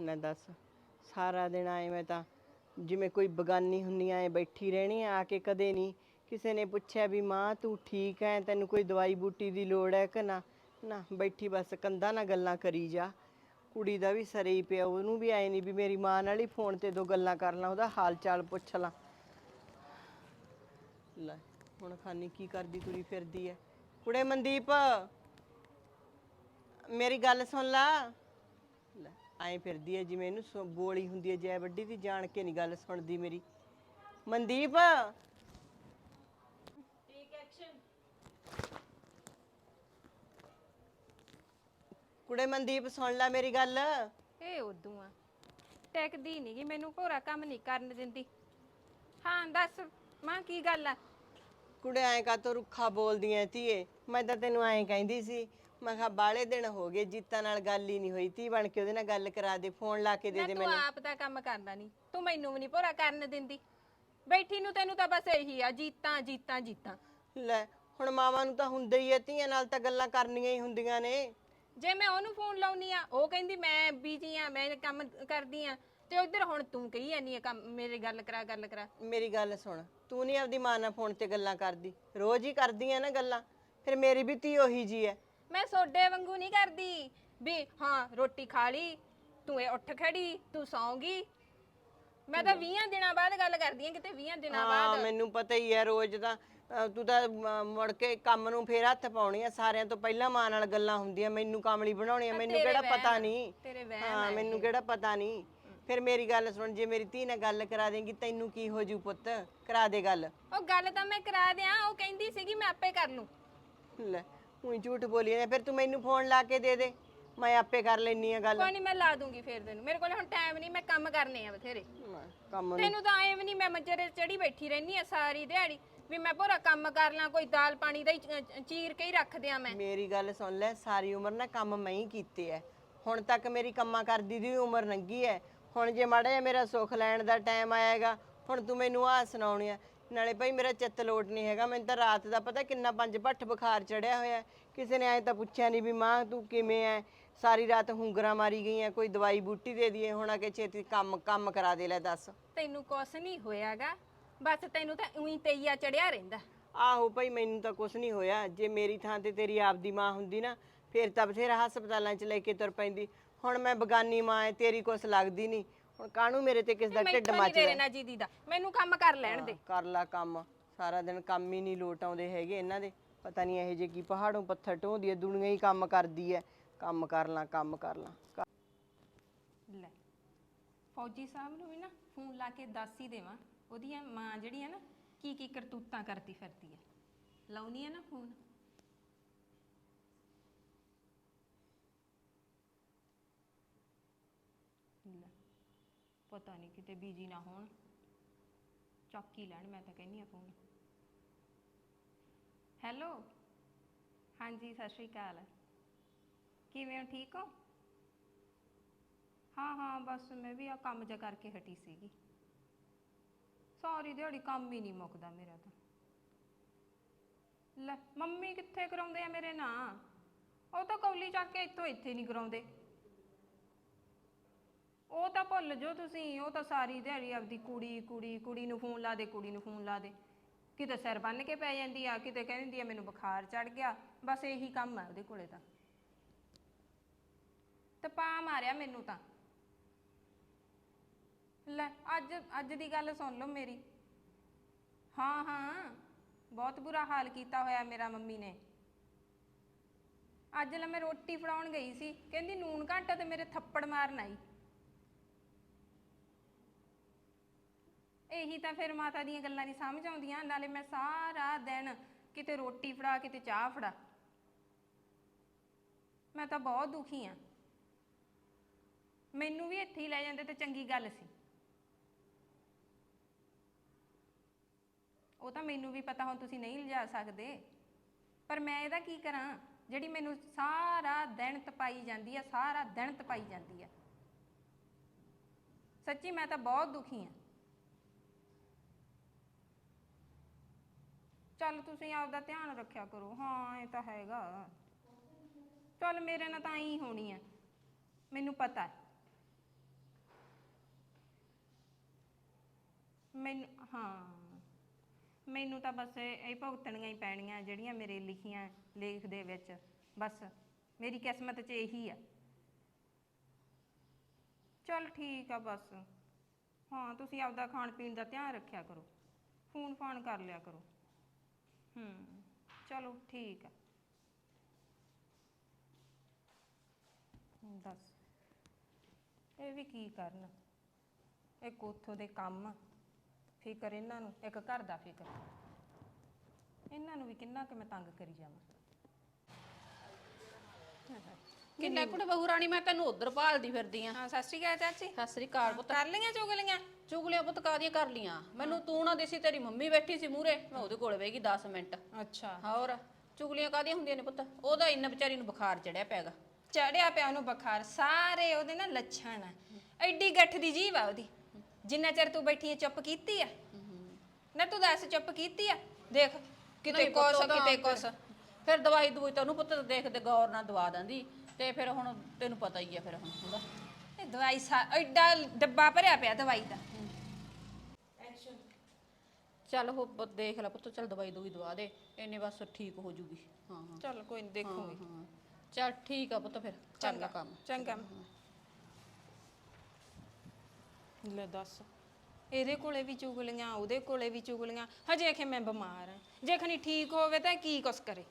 ਨਾ ਦੱਸ, ਸਾਰਾ ਦਿਨ ਆਏ ਮੈਂ ਤਾਂ, ਜਿਵੇਂ ਕੋਈ ਬਗਾਨੀ ਹੁੰਨੀ ਐ ਬੈਠੀ ਰਹਿਣੀ ਆ ਕੇ ਕਦੇ ਨਹੀਂ ਕਿਸੇ ਨੇ ਪੁੱਛਿਆ ਵੀ, ਮਾਂ, ਤੂੰ ਠੀਕ ਐ? ਤੈਨੂੰ ਕੋਈ ਦਵਾਈ ਬੂਟੀ ਦੀ ਲੋੜ ਐ ਕਿ ਨਾ? ਨਾ, ਬੈਠੀ ਬਸ ਕੰਧਾਂ ਨਾਲ ਗੱਲਾਂ ਕਰੀ ਜਾ। ਕੁੜੀ ਦਾ ਵੀ ਸਰੇ ਹੀ ਪਿਆ, ਉਹਨੂੰ ਵੀ ਆਏ ਨਹੀਂ ਵੀ ਮੇਰੀ ਮਾਂ ਨਾਲ ਹੀ ਫੋਨ ਤੇ ਦੋ ਗੱਲਾਂ ਕਰ ਲਾਂ, ਉਹਦਾ ਹਾਲ ਚਾਲ ਪੁੱਛ ਲਾਂ। ਲੈ, ਹੁਣ ਖਾਨੀ ਕੀ ਕਰਦੀ ਤੁਰੀ ਫਿਰਦੀ ਐ। ਕੁੜੇ ਮਨਦੀਪ, ਮੇਰੀ ਗੱਲ ਸੁਣ ਲਾ। ਐਂ ਫਿਰਦੀ ਐ ਜਿਵੇਂ ਇਹਨੂੰ ਸੁ- ਬੋਲੀ ਹੁੰਦੀ ਐ ਜੈ ਵੱਡੀ ਦੀ ਜਾਣ ਕੇ ਨਹੀਂ ਗੱਲ ਸੁਣਦੀ ਮੇਰੀ। ਮਨਦੀਪ! ਕੁੜੇ ਮਨਦੀਪ ਸੁਣ ਲੈ ਮੇਰੀ ਗੱਲ। ਇਹ ਉਦੋਂ ਆ। ਟੈਕਦੀ ਨਹੀਂ ਗੀ ਮੈਨੂੰ ਭੋਰਾ ਕੰਮ ਨਹੀਂ ਕਰਨ ਦਿੰਦੀ। ਹਾਂ ਦੱਸ ਮਾਂ ਕੀ ਗੱਲ ਆ? ਕੁੜੇ ਐਂ ਕਾ ਤੋ ਰੁੱਖਾ ਬੋਲਦੀ ਐ ਧੀਏ? ਮੈਂ ਤਾਂ ਤੈਨੂੰ ਐਂ ਕਹਿੰਦੀ ਸੀ ਮੈਂ ਕਿਹਾ ਬਾਲੇ ਦਿਨ ਹੋ ਗਏ ਜੀਤਾ ਨਾਲ ਗੱਲ ਹੀ ਨਹੀਂ ਹੋਈ ਤੀ ਬਣ ਕੇ ਉਹਦੇ ਨਾਲ ਗੱਲ ਕਰਾ ਦੇ ਫੋਨ ਲਾ ਕੇ ਦੇ ਨਾ ਦੇ ਤੂੰ ਮੈਨੂੰ। ਆਪ ਦਾ ਕੰਮ ਕਰਦਾ ਨਹੀਂ ਤੂੰ ਮੈਨੂੰ ਵੀ ਨਹੀਂ ਭੋਰਾ ਕਰਨ ਦਿੰਦੀ। ਬੈਠੀ ਨੂੰ ਤੈਨੂੰ ਤਾਂ ਬਸ ਇਹੀ ਆ ਜੀਤਾਂ ਜੀਤਾਂ ਜੀਤਾਂ। ਲੈ ਹੁਣ ਮਾਵਾਂ ਨੂੰ ਤਾਂ ਹੁੰਦਾ ਹੀ ਐ ਧੀਆਂ ਨਾਲ ਤਾਂ ਗੱਲਾਂ ਕਰਨੀਆਂ ਹੀ ਹੁੰਦੀਆਂ ਨੇ। ਜੇ ਮੈਂ ਉਹਨੂੰ ਫੋਨ ਲਾਉਣੀ ਆ ਉਹ ਕਹਿੰਦੀ ਮੈਂ ਬੀਜੀ ਆ ਮੈਂ ਕੰਮ ਕਰਦੀ ਆ ਤੇ ਉਧਰ ਹੁਣ ਤੂੰ ਕਹੀ ਜਾਨੀ ਆ ਕੰਮ ਮੇਰੇ ਗੱਲ ਕਰਾ ਗੱਲ ਕਰਾ। ਮੇਰੀ ਗੱਲ ਸੁਣ ਤੂੰ ਨਹੀਂ ਆਪਦੀ ਮਾਂ ਨਾਲ ਫੋਨ ਤੇ ਗੱਲਾਂ ਕਰਦੀ ਰੋਜ਼ ਹੀ ਕਰਦੀ ਐ ਨਾ ਗੱਲਾਂ ਫਿਰ ਮੇਰੀ ਵੀ ਧੀ ਉਹੀ ਜੀ ਐ। ਮੈਂ ਸੋਡੇ ਵਾਂਗੂ ਨਹੀਂ ਕਰਦੀ। ਵੀ ਹਾਂ ਰੋਟੀ ਖਾ ਲਈ ਤੂੰ ਇਹ ਉੱਠ ਖੜੀ ਤੂੰ ਸੌਂਗੀ। ਮੈਂ ਤਾਂ 20 ਦਿਨਾਂ ਬਾਅਦ ਗੱਲ ਕਰਦੀ ਆ ਕਿਤੇ 20 ਦਿਨਾਂ ਹਾਂ ਬਾਅਦ। ਮੈਨੂੰ ਪਤਾ ਹੀ ਐ ਰੋਜ਼ ਤਾਂ ਅਹ, ਤੂੰ ਤਾਂ ਮੁੜ ਕੇ ਕੰਮ ਨੂੰ ਫੇਰ ਹੱਥ ਪਾਉਣੀ ਆ। ਸਾਰਿਆਂ ਤੋਂ ਪਹਿਲਾਂ ਮਾਂ ਨਾਲ ਗੱਲਾਂ ਹੁੰਦੀਆਂ ਮੈਨੂੰ ਕਾਮਲੀ ਬਣਾਉਣੀ ਆ। ਮੈਨੂੰ ਕਿਹੜਾ ਪਤਾ ਨਹੀਂ। ਤੇਰੇ ਵਹਿਮ ਹਾਂ ਮੈਨੂੰ ਕਿਹੜਾ ਪਤਾ ਨਹੀਂ। ਫਿਰ ਮੇਰੀ ਗੱਲ ਸੁਣ ਜੇ ਮੇਰੀ ਧੀ ਨਾਲ ਗੱਲ ਕਰਾ ਦੇਂਗੀ ਤੈਨੂੰ ਕੀ ਹੋ ਜੂ ਪੁੱਤ? ਕਰਾ ਦੇ ਗੱਲ। ਉਹ ਗੱਲ ਤਾਂ ਮੈਂ ਕਰਾ ਦਿਆਂ ਉਹ ਕਹਿੰਦੀ ਸੀਗੀ ਮੈਂ ਆਪੇ ਕਰ ਲੂੰ। ਲੈ ਉਹੀ ਝੂਠ ਬੋਲੀ ਨੇ ਫਿਰ ਤੂੰ ਮੈਨੂੰ ਫੋਨ ਲਾ ਕੇ ਦੇ ਦੇ ਮੈਂ ਆਪੇ ਕਰ ਲੈਣੀ ਆ ਗੱਲ। ਕੋਈ ਨਹੀਂ ਮੈਂ ਲਾ ਦੂੰਗੀ ਫੇਰ ਤੈਨੂੰ। ਮੇਰੇ ਕੋਲ ਹੁਣ ਟਾਈਮ ਨਹੀਂ ਮੈਂ ਕੰਮ ਕਰਨੇ ਆ ਬਥੇਰੇ। ਕੰਮ ਨੂੰ। ਤੈਨੂੰ ਤਾਂ ਐਵੇਂ ਨਹੀਂ ਮੈਂ ਮੰਜਰੇ ਚੜੀ ਬੈਠੀ ਰਹਿਨੀ ਆ ਸਾਰੀ ਦਿਹਾੜੀ ਵੀ ਮੈਂ ਪੂਰਾ ਕੰਮ ਕਰ ਲਾਂ ਕੋਈ ਦਾਲ ਪਾਣੀ ਦਾ ਹੀ ਚ- ਚੀਰ ਕੇ ਹੀ ਰੱਖ ਦਿਆਂ ਮੈਂ। ਮੇਰੀ ਗੱਲ ਸੁਣ ਲੈ ਸਾਰੀ ਉਮਰ ਨਾ ਕੰਮ ਮੈਂ ਹੀ ਕੀਤੇ ਐ। ਹੁਣ ਤੱਕ ਮੇਰੀ ਕੰਮਾਂ ਕਰਦੀ ਦੀ ਉਮਰ ਲੰਘੀ ਐ। ਹੁਣ ਜੇ ਮਾੜਾ ਜਿਹਾ ਮੇਰਾ ਸੁੱਖ ਲੈਣ ਦਾ ਟਾਈਮ ਆਏਗਾ ਹੁਣ ਤੂੰ ਮੈਨੂੰ ਆਹ ਸੁਣਾਉਣੀ ਆ। ਨਾਲੇ ਭਾਈ ਮੇਰਾ ਚਿੱਤ ਲੋਟ ਨਹੀਂ ਹੈਗਾ ਮੈਨੂੰ ਤਾਂ ਰਾਤ ਦਾ ਪਤਾ ਕਿੰਨਾ ਪੰਜ ਭੱਠ ਬੁਖਾਰ ਚੜਿਆ ਹੋਇਆ ਹੈ। ਕਿਸੇ ਨੇ ਐ ਤਾਂ ਪੁੱਛਿਆ ਨਹੀਂ ਵੀ ਮਾਂ ਤੂੰ ਕਿਵੇਂ ਐ? ਸਾਰੀ ਰਾਤ ਹੁੰਗਰਾਂ ਮਾਰੀ ਗਈ ਐ ਕੋਈ ਦਵਾਈ ਬੂਟੀ ਦੇ ਦਈਏ ਹੁਣ ਆ ਕੇ ਛੇਤੀ ਕੰਮ ਕੰਮ ਕਰਾ ਦੇ ਲੈ ਦੱਸ। ਤੈਨੂੰ ਕੁਛ ਨਹੀਂ ਹੋਇਆਗਾ ਬਸ ਤੈਨੂੰ ਤਾਂ ਉਹੀ ਤਈਆ ਚੜਿਆ ਰਹਿੰਦਾ। ਆਹੋ ਭਾਈ ਮੈਨੂੰ ਤਾਂ ਕੁਝ ਨਹੀਂ ਹੋਇਆ। ਜੇ ਮੇਰੀ ਥਾਂ ਤੇ ਤੇਰੀ ਆਪਦੀ ਮਾਂ ਹੁੰਦੀ ਨਾ ਫੇਰ ਤਾਂ ਬਥੇਰਾ ਹਸਪਤਾਲਾਂ 'ਚ ਲੈ ਕੇ ਤੁਰ ਪੈਂਦੀ। ਹੁਣ ਮੈਂ ਬਗਾਨੀ ਮਾਂ ਐ ਤੇਰੀ ਕੁਛ ਲੱਗਦੀ ਨਹੀਂ। ਹੁਣ ਕਾਹਨੂੰ ਮੇਰੇ ਤੇ ਕਿਸ ਦਾ ਢਿੱਡ ਮੱਚਦਾ? ਤੇਰੇ ਨਾਲ ਜੀਦੀ ਦਾ ਮੈਨੂੰ ਕੰਮ ਕਰ ਲੈਣ ਦੇ। ਕਰ ਲਾ ਕੰਮ। ਸਾਰਾ ਦਿਨ ਕੰਮ ਹੀ ਨਹੀਂ ਲੋਟ ਆਉਂਦੇ ਹੈਗੇ ਇਹਨਾਂ ਦੇ। ਪਤਾ ਨਹੀਂ ਇਹੋ ਜਿਹੇ ਕੀ ਪਹਾੜੋਂ ਪੱਥਰ ਢੋਂਦੀ ਐ ਦੁਨੀਆ ਹੀ ਕੰਮ ਕਰਦੀ ਐ ਕੰਮ ਕਰ ਲਾਂ ਕੰਮ ਕਰ ਲੈ। ਫੌਜੀ ਸਾਹਿਬ ਨੂੰ ਵੀ ਨਾ ਫੋਨ ਲਾ ਕੇ ਦੱਸ ਹੀ ਦੇਵਾਂ। ਉਹਦੀਆਂ ਮਾਂ ਜਿਹੜੀ ਹੈ ਨਾ ਕੀ ਕੀ ਕਰਤੂਤਾਂ ਕਰਦੀ ਫਿਰਦੀ ਹੈ। ਲਾਉਣੀ ਹੈ ਨਾ ਫੋਨ ਲੈ ਪਤਾ ਨਹੀਂ ਕਿਤੇ ਬੀਜੀ ਨਾ ਹੋਣ। ਚੱਕ ਹੀ ਲੈਣ, ਮੈਂ ਤਾਂ ਕਹਿੰਨੀ ਆ ਫੋਨ ਹੈਲੋ ਹਾਂਜੀ, ਸਤਿ ਸ਼੍ਰੀ ਅਕਾਲ। ਕਿਵੇਂ ਹੋ, ਠੀਕ ਹੋ? ਹਾਂ ਹਾਂ, ਬਸ ਮੈਂ ਵੀ ਆ ਕੰਮ ਜਿਹਾ ਕਰਕੇ ਹਟੀ ਸੀਗੀ। ਸਾਰੀ ਦਿਹਾੜੀ ਕੰਮ ਹੀ ਨਹੀਂ ਮੁੱਕਦਾ ਮੇਰਾ ਤਾਂ। ਲੈ, ਮੰਮੀ ਕਿੱਥੇ ਕਰਾਉਂਦੇ ਆ ਮੇਰੇ ਨਾਂ? ਉਹ ਤਾਂ ਕੌਲੀ ਚੱਕ ਕੇ ਇੱਥੋਂ ਇੱਥੇ ਨਹੀਂ ਕਰਾਉਂਦੇ। ਉਹ ਤਾਂ ਭੁੱਲ ਜੋ ਤੁਸੀਂ, ਉਹ ਤਾਂ ਸਾਰੀ ਦਿਹਾੜੀ ਆਪਦੀ ਕੁੜੀ ਕੁੜੀ ਕੁੜੀ ਨੂੰ ਫੋਨ ਲਾ ਦੇ, ਕੁੜੀ ਨੂੰ ਫੋਨ ਲਾ ਦੇ। ਕਿਤੇ ਸਿਰ ਬੰਨ ਕੇ ਪੈ ਜਾਂਦੀ ਆ, ਕਿਤੇ ਕਹਿੰਦੀ ਆ, ਮੈਨੂੰ ਬੁਖਾਰ ਚੜ ਗਿਆ। ਬਸ ਇਹੀ ਕੰਮ ਆ ਉਹਦੇ ਕੋਲੇ ਤਾਂ। ਤੇ ਮਾਰਿਆ ਮੈਨੂੰ ਤਾਂ। ਲੈ, ਅੱਜ ਅੱਜ ਦੀ ਗੱਲ ਸੁਣ ਲਓ ਮੇਰੀ। ਹਾਂ ਹਾਂ, ਬਹੁਤ ਬੁਰਾ ਹਾਲ ਕੀਤਾ ਹੋਇਆ ਮੇਰਾ ਮੰਮੀ ਨੇ। ਅੱਜ ਲੈ ਮੈਂ ਰੋਟੀ ਫੜਾਉਣ ਗਈ ਸੀ, ਕਹਿੰਦੀ ਨੂਨ ਘੰਟਾ ਤੇ ਮੇਰੇ ਥੱਪੜ ਮਾਰਨ ਆਈ। ਇਹੀ ਤਾਂ ਫਿਰ ਮਾਤਾ ਦੀਆਂ ਗੱਲਾਂ ਨਹੀਂ ਸਮਝ ਆਉਂਦੀਆਂ, ਨਾਲੇ ਮੈਂ ਸਾਰਾ ਦਿਨ ਕਿਤੇ ਰੋਟੀ ਫੜਾ, ਕਿਤੇ ਚਾਹ ਫੜਾ। ਮੈਂ ਤਾਂ ਬਹੁਤ ਦੁਖੀ ਆ। ਮੈਨੂੰ ਵੀ ਇੱਥੇ ਹੀ ਲੈ ਜਾਂਦੇ ਤੇ ਚੰਗੀ ਗੱਲ ਸੀ। ਉਹ ਤਾਂ ਮੈਨੂੰ ਵੀ ਪਤਾ ਹੁਣ ਤੁਸੀਂ ਨਹੀਂ ਲਿਜਾ ਸਕਦੇ। ਪਰ ਮੈਂ ਇਹਦਾ ਕੀ ਕਰਾਂ? ਜਿਹੜੀ ਮੈਨੂੰ ਸਾਰਾ ਦਿਨ ਤਪਾਈ ਜਾਂਦੀ ਆ, ਸਾਰਾ ਦਿਨ ਤਪਾਈ ਜਾਂਦੀ ਆ। ਸੱਚੀ ਮੈਂ ਤਾਂ ਬਹੁਤ ਦੁਖੀ ਆ। ਚੱਲ ਤੁਸੀਂ ਆਪਦਾ ਧਿਆਨ ਰੱਖਿਆ ਕਰੋ। ਹਾਂ, ਇਹ ਤਾਂ ਹੈਗਾ। ਚੱਲ ਮੇਰੇ ਨਾਲ ਤਾਂ ਹੀ ਹੋਣੀ ਆ। ਮੈਨੂੰ ਪਤਾ ਮੈਨੂੰ, ਹਾਂ। ਮੈਨੂੰ ਤਾਂ ਬਸ ਇਹ ਭੁਗਤਣੀਆਂ ਹੀ ਪੈਣੀਆਂ ਜਿਹੜੀਆਂ ਮੇਰੇ ਲਿਖੀਆਂ ਲੇਖ ਦੇ ਵਿੱਚ। ਬਸ, ਮੇਰੀ ਕਿਸਮਤ 'ਚ ਇਹੀ ਆ। ਚੱਲ ਠੀਕ ਆ ਬਸ। ਹਾਂ, ਤੁਸੀਂ ਆਪਦਾ ਖਾਣ ਪੀਣ ਦਾ ਧਿਆਨ ਰੱਖਿਆ ਕਰੋ। ਫੋਨ ਫਾਨ ਕਰ ਲਿਆ ਕਰੋ। ਹੂੰ, ਚਲੋ ਠੀਕ ਆ। ਦੱਸ। ਇਹ ਵੀ ਕੀ ਕਰਨ? ਇੱਕ ਉੱਥੋਂ ਦੇ ਕੰਮ ਫਿਕਰ ਇਹਨਾਂ ਨੂੰ, ਇੱਕ ਘਰ ਦਾ ਫਿਕਰ। ਇਹਨਾਂ ਨੂੰ ਵੀ ਕਿੰਨਾ ਕਿ ਮੈਂ ਤੰਗ ਕਰੀ ਜਾਵਾਂ? ਕਿੰਨਾ ਕੁੜੇ ਬਹੂ ਰਾਣੀ ਮੈਂ ਤੈਨੂੰ ਉਧਰ ਭਾਲਦੀ ਫਿਰਦੀ ਆ। ਹਾਂ ਸਤਿ ਸ਼੍ਰੀ ਅਕਾਲ ਚਾਚੀ। ਸਤਿ ਸ੍ਰੀ ਅਕਾਲ ਪੁੱਤ। ਕਰ ਲਈਆਂ ਚੁਗਲੀਆਂ? ਚੁਗਲੀਆਂ ਪੁੱਤ ਕਾਦੀਆਂ ਕਰ ਲੀਆਂ ਮੈਨੂੰ ਤੂੰ ਨਾ ਦੇਸੀ ਤੇਰੀ ਮੰਮੀ ਬੈਠੀ ਸੀ ਮੂਰੇ ਮੈਂ ਉਹਦੇ ਕੋਲ ਬਹਿ ਗਈ 10 ਮਿੰਟ। ਅੱਛਾ। ਹੋਰ ਚੁਗਲੀਆਂ ਕਾਦੀਆਂ ਹੁੰਦੀਆਂ ਨੇ ਪੁੱਤ? ਉਹਦਾ ਇੰਨਾ ਵਿਚਾਰੀ ਨੂੰ ਬੁਖਾਰ ਚੜਿਆ ਪੈਗਾ ਚੜਿਆ ਪਿਆ ਉਹਨੂੰ ਬੁਖਾਰ ਸਾਰੇ ਉਹਦੇ ਨਾਲ ਲੱਛਣ ਆ। ਐਡੀ ਗੱਠ ਦੀ ਜੀਵ ਆ ਉਹਦੀ। ਜਿੰਨਾ ਚਿਰ ਤੂੰ ਬੈਠੀ ਚੁੱਪ ਕੀਤੀ ਆ? ਨਾ ਤੂੰ ਦੱਸ ਚੁੱਪ ਕੀਤੀ ਆ? ਦੇਖ ਕਿਤੇ ਨਹੀਂ ਪੁੱਤ, ਕੁਛ ਉਹਦਾ ਕਿਤੇ ਕੁਛ। ਫਿਰ ਦਵਾਈ ਦਵਾਈ ਤੈਨੂੰ ਪੁੱਤ ਦੇਖਦੇ ਗੌਰ ਨਾਲ ਦਵਾ ਦਿੰਦੀ। ਤੇ ਫਿਰ ਹੁਣ ਤੈਨੂੰ ਪਤਾ ਹੀ ਆ ਫਿਰ ਹੁਣ ਉਹਦਾ ਇਹ ਦਵਾਈ ਸਾ ਐਡਾ ਡੱਬਾ ਭਰਿਆ ਪਿਆ ਦਵਾਈ ਦਾ। ਚੱਲ ਉਹ ਪੁੱਤ ਦੇਖ ਲੈ ਪੁੱਤ ਚੱਲ ਦਵਾਈ ਦੂਈ ਦਵਾ ਦੇ ਇੰਨੇ ਬਸ ਠੀਕ ਹੋ ਜੂਗੀ। ਹਾਂ ਹਾਂ। ਚਲ ਕੋਈ ਨਹੀਂ ਦੇਖੂਗੀ। ਹਾਂ। ਚੱਲ ਠੀਕ ਆ ਪੁੱਤ ਫਿਰ ਕਰ ਲੈ ਕੰਮ। ਚੰਗਾ। ਲੈ ਦੱਸ ਇਹਦੇ ਕੋਲੇ ਵੀ ਚੁਗਲੀਆਂ ਉਹਦੇ ਕੋਲੇ ਵੀ ਚੁਗਲੀਆਂ ਹਜੇ ਆਖੇ ਮੈਂ ਬਿਮਾਰ ਆ। ਜੇ ਖਣੀ ਠੀਕ ਹੋਵੇ ਤਾਂ ਕੀ ਕੁਛ ਕਰੇ?